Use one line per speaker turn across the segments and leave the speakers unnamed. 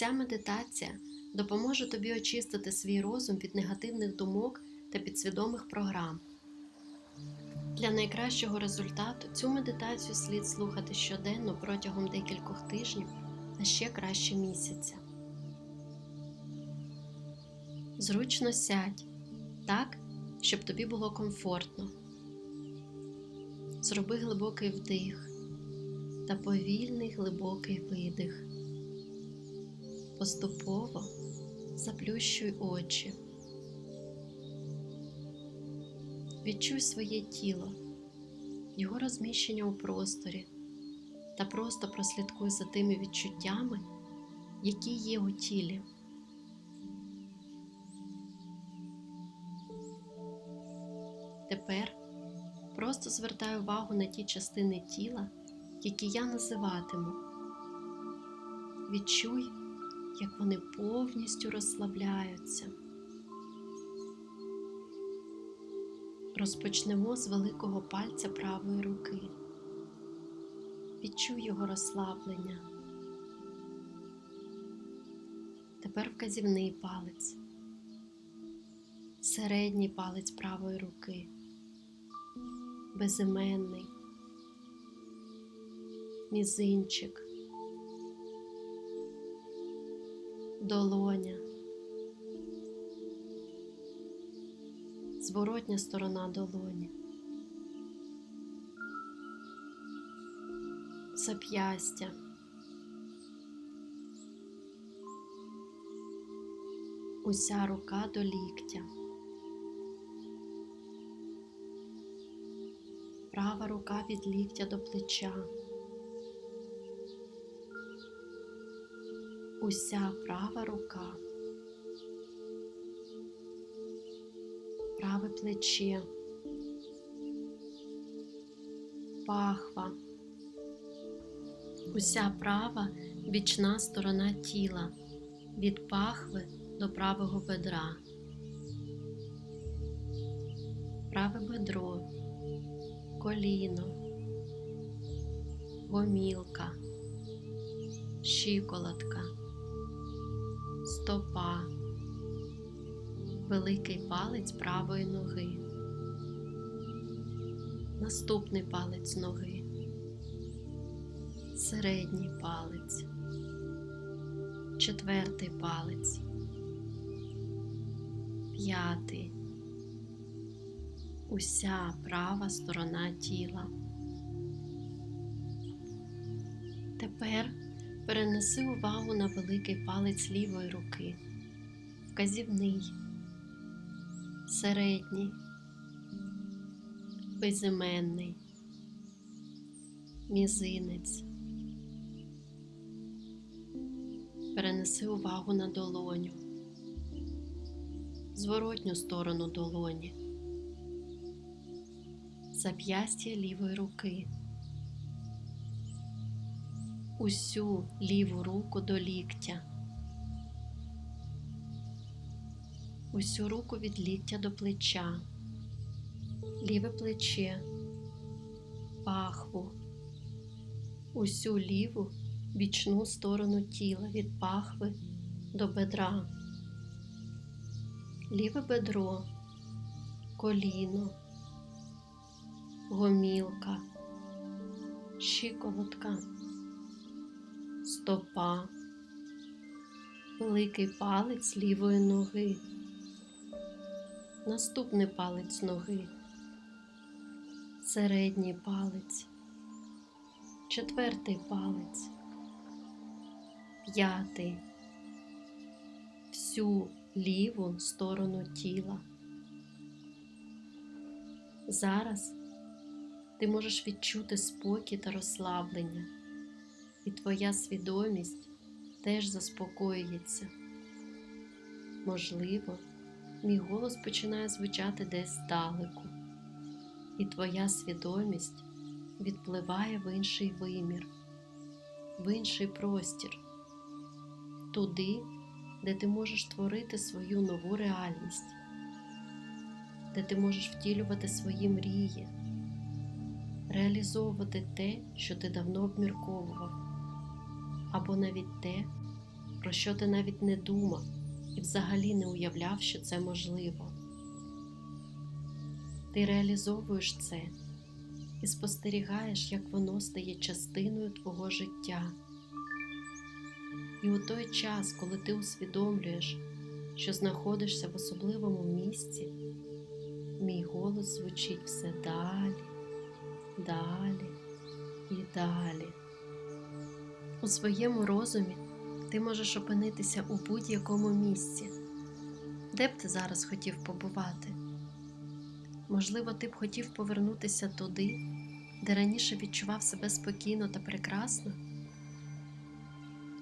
Ця медитація допоможе тобі очистити свій розум від негативних думок та підсвідомих програм. Для найкращого результату цю медитацію слід слухати щоденно протягом декількох тижнів та ще краще місяця. Зручно сядь так, щоб тобі було комфортно. Зроби глибокий вдих та повільний глибокий видих. Поступово заплющуй очі. Відчуй своє тіло, його розміщення у просторі та просто прослідкуй за тими відчуттями, які є у тілі. Тепер просто звертай увагу на ті частини тіла, які я називатиму. Відчуй, як вони повністю розслабляються. Розпочнемо з великого пальця правої руки. Відчуй його розслаблення. Тепер вказівний палець, середній палець правої руки, безіменний, мізинчик, долоня. зворотня сторона долоні, зап'ястя, уся рука до ліктя, права рука від ліктя до плеча, уся права рука. праве плече, пахва, уся права бічна сторона тіла. Від пахви до правого бедра, праве бедро, коліно, гомілка, щиколотка, стопа великий палець правої ноги, наступний палець ноги, середній палець, четвертий палець, п'ятий, уся права сторона тіла. Тепер перенеси увагу на великий палець лівої руки, вказівний. Середній, безіменний, мізинець. Перенеси увагу на долоню, зворотню сторону долоні, зап'ястя лівої руки, усю ліву руку до ліктя. усю руку від ліктя до плеча, ліве плече, пахву, усю ліву бічну сторону тіла від пахви до бедра, ліве бедро, коліно, гомілка, щиколотка, стопа. Великий палець лівої ноги. Наступний палець ноги, середній палець, четвертий палець, п'ятий, всю ліву сторону тіла. Зараз ти можеш відчути спокій та розслаблення, і твоя свідомість теж заспокоюється. Можливо, мій голос починає звучати десь здалеку, і твоя свідомість відпливає в інший вимір, в інший простір, туди, де ти можеш творити свою нову реальність, де ти можеш втілювати свої мрії, реалізовувати те, що ти давно обмірковував, або навіть те, про що ти навіть не думав і взагалі не уявляв, що це можливо. Ти реалізовуєш це і спостерігаєш, як воно стає частиною твого життя. І у той час, коли ти усвідомлюєш, що знаходишся в особливому місці, мій голос звучить все далі, далі і далі. У своєму розумі ти можеш опинитися у будь-якому місці, де б ти зараз хотів побувати. Можливо, ти б хотів повернутися туди, де раніше відчував себе спокійно та прекрасно?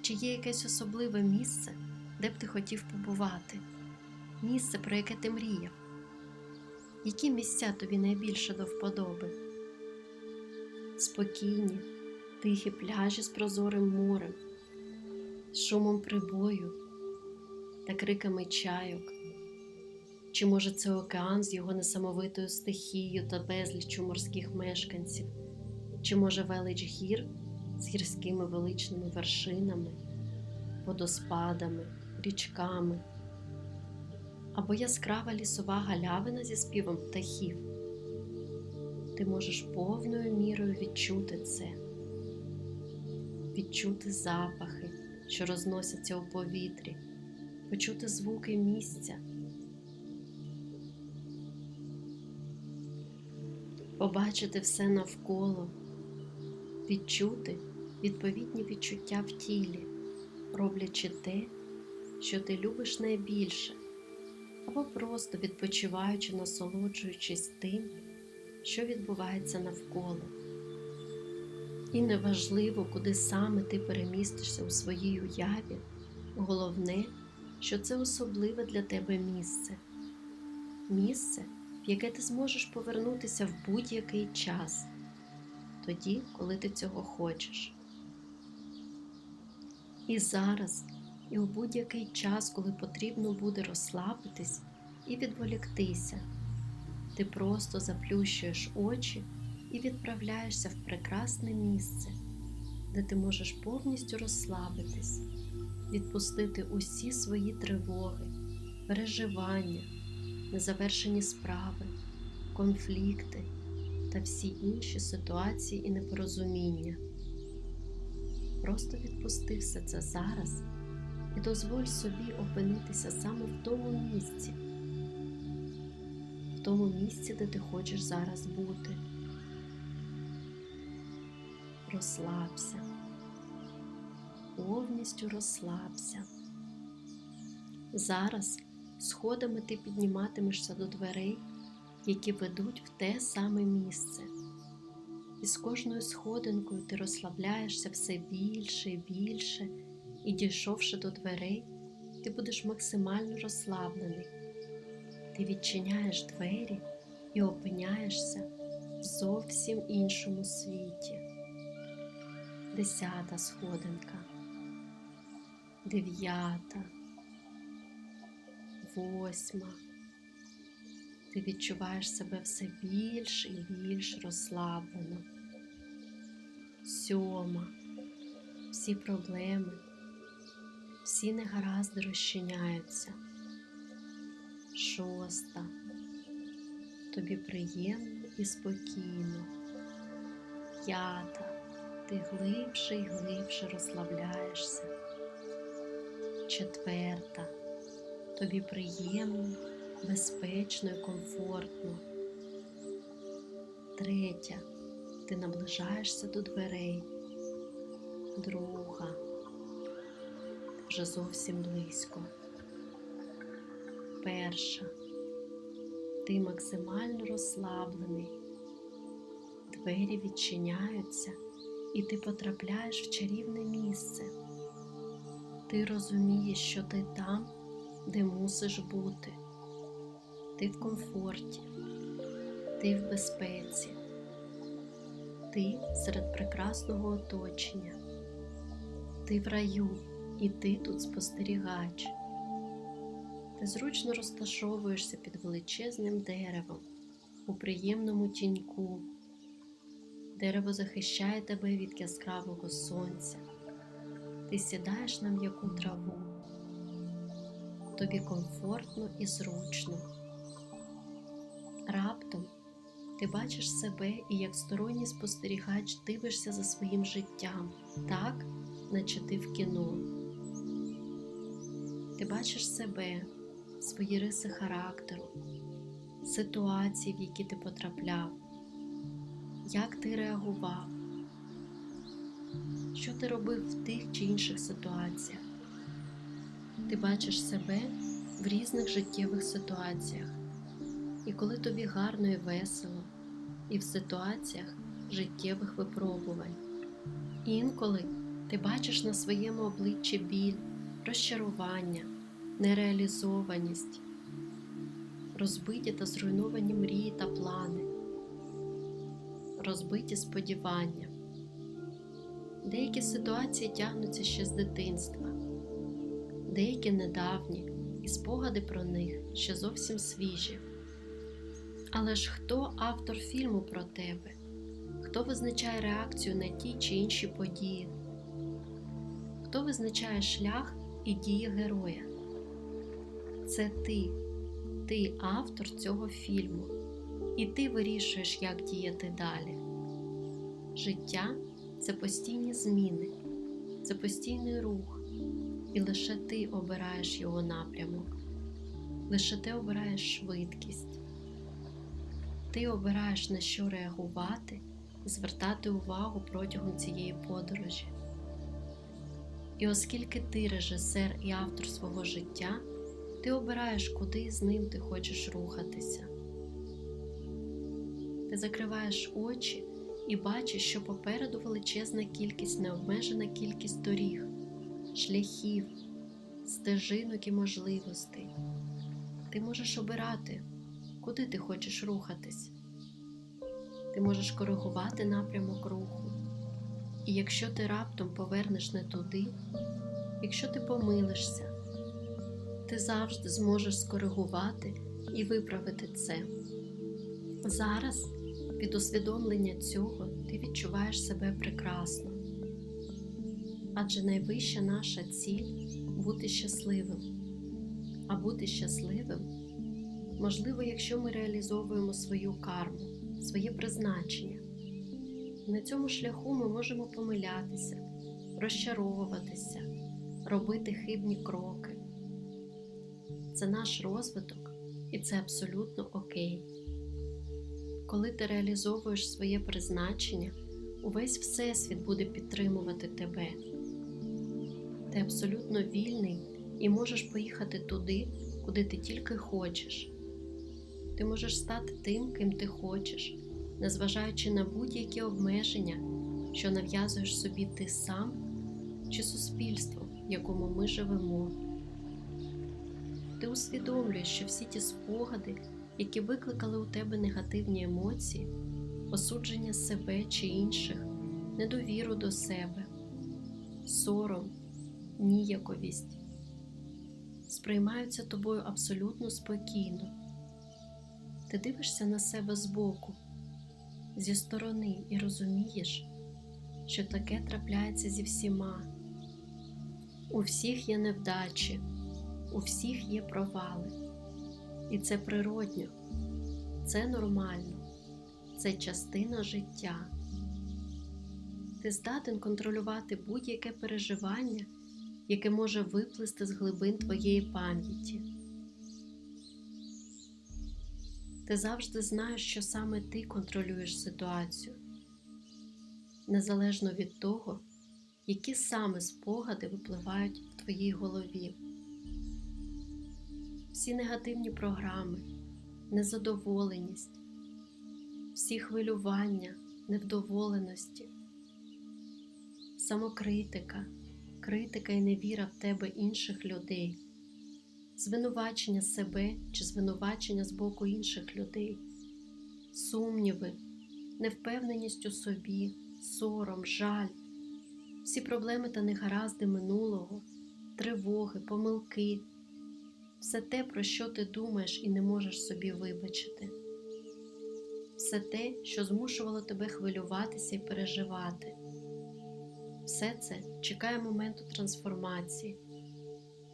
Чи є якесь особливе місце, де б ти хотів побувати? Місце, про яке ти мріяв? Які місця тобі найбільше до вподоби? Спокійні, тихі пляжі з прозорим морем, з шумом прибою та криками чайок. Чи може це океан з його несамовитою стихією та безліччю морських мешканців, чи може велич гір з гірськими величними вершинами, водоспадами, річками, або яскрава лісова галявина зі співом птахів? Ти можеш повною мірою відчути це, відчути запахи, що розносяться у повітрі, почути звуки місця. побачити все навколо, відчути відповідні відчуття в тілі, роблячи те, що ти любиш найбільше, або просто відпочиваючи, насолоджуючись тим, що відбувається навколо. І неважливо, куди саме ти перемістишся у своїй уяві, головне, що це особливе для тебе місце. Місце, в яке ти зможеш повернутися в будь-який час, тоді, коли ти цього хочеш. І зараз, і у будь-який час, коли потрібно буде розслабитись і відволіктися, ти просто заплющуєш очі і відправляєшся в прекрасне місце, де ти можеш повністю розслабитись, відпустити усі свої тривоги, переживання незавершені справи, конфлікти та всі інші ситуації і непорозуміння. Просто відпусти все це зараз і дозволь собі опинитися саме в тому місці, в тому місці, де ти хочеш зараз бути. Розслабся, повністю розслабся. Зараз Сходами ти підніматимешся до дверей, які ведуть в те саме місце. І з кожною сходинкою ти розслабляєшся все більше і більше, і, дійшовши до дверей, ти будеш максимально розслаблений. Ти відчиняєш двері і опиняєшся в зовсім іншому світі. Десята сходинка, дев'ята восьма. Ти відчуваєш себе все більш і більш розслаблено. Сьома. Всі проблеми, всі негаразди розчиняються. Шоста. Тобі приємно і спокійно. П'ята. Ти глибше і глибше розслабляєшся. Четверта тобі приємно, безпечно і комфортно. Третя. Ти наближаєшся до дверей. Друга. Вже зовсім близько. Перша. Ти максимально розслаблений. Двері відчиняються, і ти потрапляєш в чарівне місце. Ти розумієш, що ти там де мусиш бути. Ти в комфорті, ти в безпеці, ти серед прекрасного оточення, ти в раю і ти тут спостерігач. Ти зручно розташовуєшся під величезним деревом у приємному тіньку. Дерево захищає тебе від яскравого сонця, ти сідаєш на м'яку траву. Тобі комфортно і зручно. Раптом ти бачиш себе і як сторонній спостерігач дивишся за своїм життям, так, наче ти в кіно. Ти бачиш себе, свої риси характеру, ситуації, в які ти потрапляв, як ти реагував, що ти робив в тих чи інших ситуаціях. Ти бачиш себе в різних життєвих ситуаціях, і коли тобі гарно і весело, і в ситуаціях життєвих випробувань. Інколи ти бачиш на своєму обличчі біль, розчарування, нереалізованість, розбиті та зруйновані мрії та плани, розбиті сподівання. Деякі ситуації тягнуться ще з дитинства, деякі недавні, і спогади про них ще зовсім свіжі. Але ж хто автор фільму про тебе? Хто визначає реакцію на ті чи інші події? Хто визначає шлях і дії героя? Це ти, ти автор цього фільму, і ти вирішуєш, як діяти далі. Життя це постійні зміни, це постійний рух, і лише ти обираєш його напрямок, лише ти обираєш швидкість. Ти обираєш на що реагувати звертати увагу протягом цієї подорожі. І оскільки ти режисер і автор свого життя, ти обираєш, куди з ним ти хочеш рухатися. Закриваєш очі і бачиш, що попереду величезна кількість, необмежена кількість доріг, шляхів, стежинок і можливостей. Ти можеш обирати, куди ти хочеш рухатись. Ти можеш коригувати напрямок руху. І якщо ти раптом повернеш не туди, якщо ти помилишся, ти завжди зможеш скоригувати і виправити це. Зараз від усвідомлення цього ти відчуваєш себе прекрасно. Адже найвища наша ціль бути щасливим. А бути щасливим можливо, якщо ми реалізовуємо свою карму, своє призначення. На цьому шляху ми можемо помилятися, розчаровуватися, робити хибні кроки. Це наш розвиток, і це абсолютно окей. Коли ти реалізовуєш своє призначення, увесь Всесвіт буде підтримувати тебе. Ти абсолютно вільний і можеш поїхати туди, куди ти тільки хочеш. Ти можеш стати тим, ким ти хочеш, незважаючи на будь-які обмеження, що нав'язуєш собі ти сам чи суспільство, в якому ми живемо. Ти усвідомлюєш, що всі ті спогади, які викликали у тебе негативні емоції, осудження себе чи інших, недовіру до себе, сором, ніяковість, сприймаються тобою абсолютно спокійно. Ти дивишся на себе збоку, зі сторони і розумієш, що таке трапляється зі всіма. У всіх є невдачі, у всіх є провали. І це природньо, це нормально, це частина життя. Ти здатен контролювати будь-яке переживання, яке може виплисти з глибин твоєї пам'яті. Ти завжди знаєш, що саме ти контролюєш ситуацію, незалежно від того, які саме спогади випливають в твоїй голові. Всі негативні програми, незадоволеність, всі хвилювання, невдоволеності, самокритика, критика і невіра в тебе інших людей звинувачення себе чи звинувачення з боку інших людей, сумніви, невпевненість у собі, сором, жаль, всі проблеми та негаразди минулого, тривоги, помилки, все те, про що ти думаєш і не можеш собі вибачити, все те, що змушувало тебе хвилюватися і переживати, Все це чекає моменту трансформації.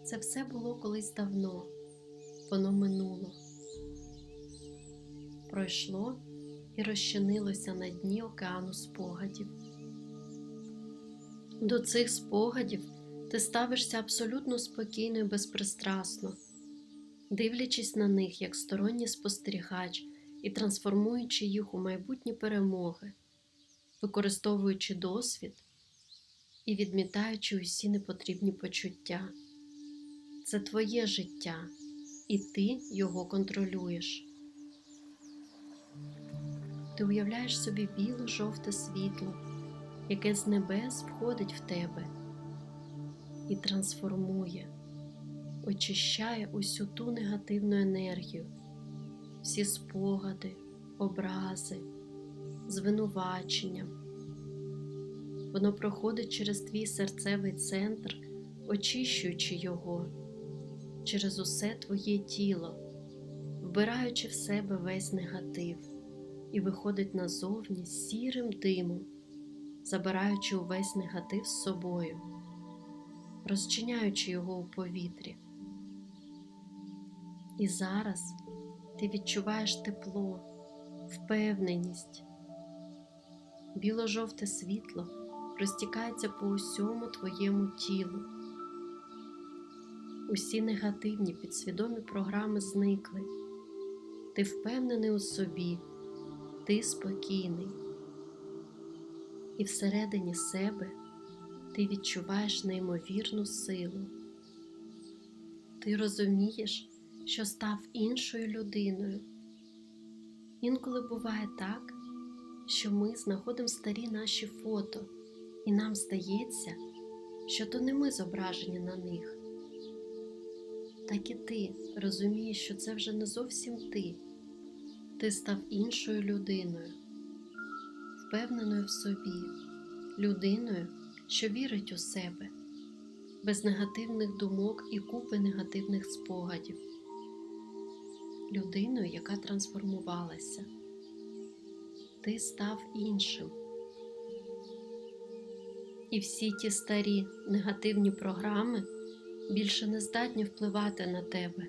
Це все було колись давно, воно минуло, пройшло і розчинилося на дні океану спогадів. До цих спогадів ти ставишся абсолютно спокійно і безпристрасно, дивлячись на них як сторонній спостерігач і трансформуючи їх у майбутні перемоги, використовуючи досвід і відмітаючи усі непотрібні почуття. Це твоє життя, і ти його контролюєш. Ти уявляєш собі біло-жовте світло, яке з небес входить в тебе і трансформує, очищає усю ту негативну енергію, всі спогади, образи, звинувачення. Воно проходить через твій серцевий центр, очищуючи його, через усе твоє тіло, вбираючи в себе весь негатив, і виходить назовні сірим димом, забираючи увесь негатив з собою, розчиняючи його у повітрі. І зараз ти відчуваєш тепло, впевненість, біло-жовте світло розтікається по усьому твоєму тілу. Усі негативні підсвідомі програми зникли. Ти впевнений у собі, ти спокійний. І всередині себе ти відчуваєш неймовірну силу. Ти розумієш, що став іншою людиною. Інколи буває так, що ми знаходимо старі наші фото, і нам здається, що то не ми зображені на них. Так і ти розумієш, що це вже не зовсім ти. Ти став іншою людиною, впевненою в собі, людиною, що вірить у себе, без негативних думок і купи негативних спогадів, людиною, яка трансформувалася. Ти став іншим. І всі ті старі негативні програми більше не здатні впливати на тебе.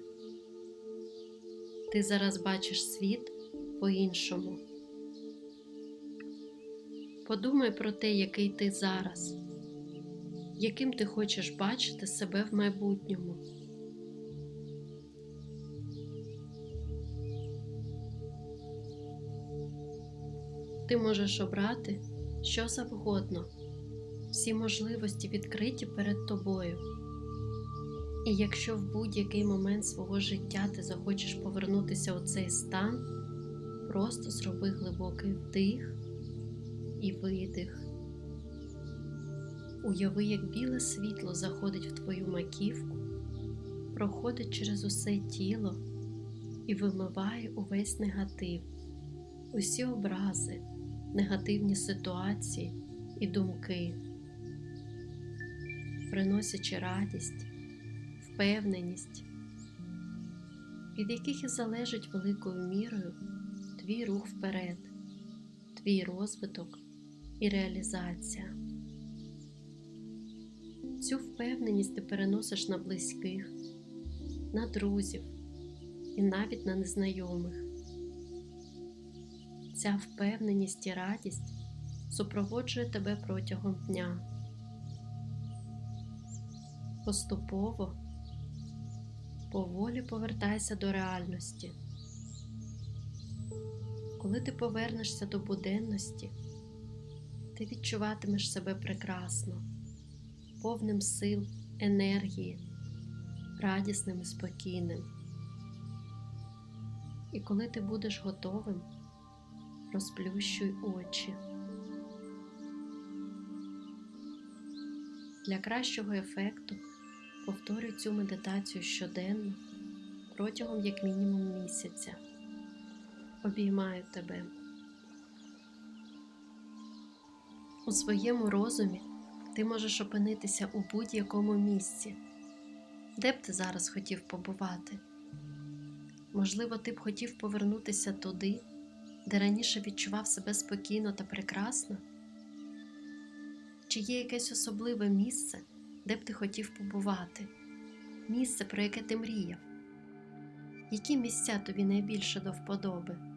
Ти зараз бачиш світ по-іншому. Подумай про те, який ти зараз, яким ти хочеш бачити себе в майбутньому. Ти можеш обрати що завгодно, всі можливості відкриті перед тобою. І якщо в будь-який момент свого життя ти захочеш повернутися у цей стан, просто зроби глибокий вдих і видих. Уяви, як біле світло заходить в твою маківку, проходить через усе тіло і вимиває увесь негатив, усі образи, негативні ситуації і думки, приносячи радість впевненість, від яких і залежить великою мірою твій рух вперед, твій розвиток і реалізація. Цю впевненість ти переносиш на близьких, на друзів і навіть на незнайомих. Ця впевненість і радість супроводжує тебе протягом дня. Поступово поволі повертайся до реальності. Коли ти повернешся до буденності, ти відчуватимеш себе прекрасно, повним сил, енергії, радісним і спокійним. І коли ти будеш готовим, розплющуй очі. Для кращого ефекту повторюй цю медитацію щоденно протягом як мінімум місяця. Обіймаю тебе. У своєму розумі ти можеш опинитися у будь-якому місці, де б ти зараз хотів побувати. Можливо, ти б хотів повернутися туди, де раніше відчував себе спокійно та прекрасно. Чи є якесь особливе місце, де б ти хотів побувати? Місце, про яке ти мріяв? Які місця тобі найбільше до вподоби?